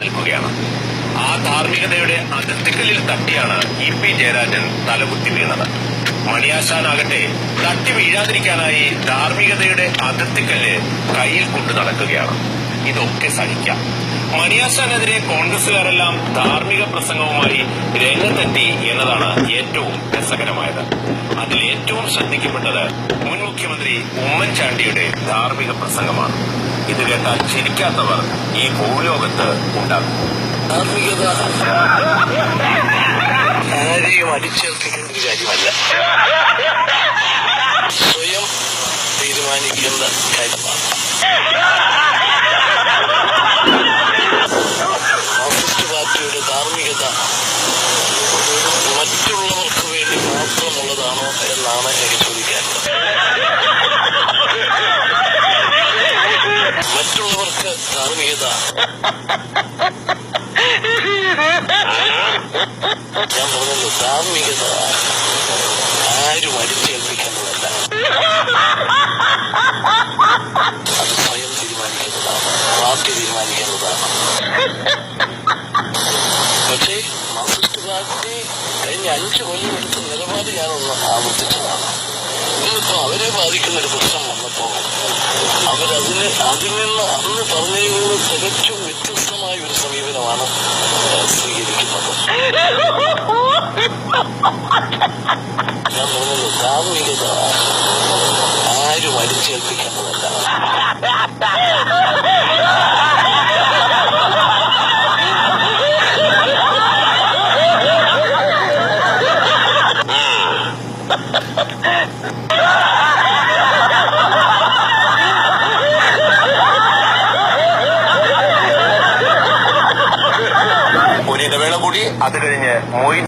നിൽക്കുകയാണ്. ആ ധാർമ്മികതയുടെ അതിർത്തിക്കലിൽ തട്ടിയാണ് ഇ പി ജയരാജൻ തലകുത്തി വീണത്. മണിയാശാനാകട്ടെ തട്ടി വീഴാതിരിക്കാനായി ധാർമ്മികതയുടെ അതിർത്തിക്കല്ല് കയ്യിൽ കൊണ്ടു നടക്കുകയാണ്. ഇതൊക്കെ സഹിക്കാം. മണിയാശാനെതിരെ കോൺഗ്രസുകാരെല്ലാം ധാർമ്മിക പ്രസംഗവുമായി രംഗത്തെത്തി എന്നതാണ് ഏറ്റവും രസകരമായത്. അതിൽ ഏറ്റവും ശ്രദ്ധിക്കപ്പെട്ടത് മുൻ മുഖ്യമന്ത്രി ഉമ്മൻചാണ്ടിയുടെ ധാർമ്മിക പ്രസംഗമാണ്. ഇത് കേട്ടാൽ ചിരിക്കാത്തവർ ഈ ഭൂലോകത്ത് ഉണ്ടാകും ധാർമ്മികത. സ്വയം തീരുമാനിക്കുന്ന കാര്യമാണ്. കമ്മ്യൂണിസ്റ്റ് പാർട്ടിയുടെ ധാർമ്മികത മറ്റുള്ളവർക്ക് വേണ്ടി മാത്രമുള്ളതാണോ എന്നാണ് എനിക്ക് ധാർമ്മികത ഞാൻ പറഞ്ഞല്ലോ ധാർമ്മികത ആരും അടിച്ചേൽപ്പിക്കുന്നതല്ല അത് സ്വയം തീരുമാനിക്കുന്നതാണ് പാർട്ടി തീരുമാനിക്കുന്നതാണ് പക്ഷേ മാർക്സിസ്റ്റ് പാർട്ടി കഴിഞ്ഞ അഞ്ചു കൊല്ലം എടുത്ത നിലപാട് ഞാനൊന്ന് ആവർത്തിച്ചതാണ് ഇന്നിപ്പോ അവരെ ബാധിക്കുന്ന ഒരു പ്രശ്നം വന്നപ്പോ അവരതിന് അതിൽ നിന്ന് അന്ന് പറഞ്ഞതിൽ തികച്ചും വ്യത്യസ്തമായ ഒരു സമീപനമാണ് സ്വീകരിക്കുന്നത്. ഞാൻ പറഞ്ഞത് ധാർമ്മികത ആരും അടിച്ചേൽപ്പിക്കേണ്ടതല്ല. ഇടവേള കൂടി അത് കഴിഞ്ഞ് മൊയ്ൻ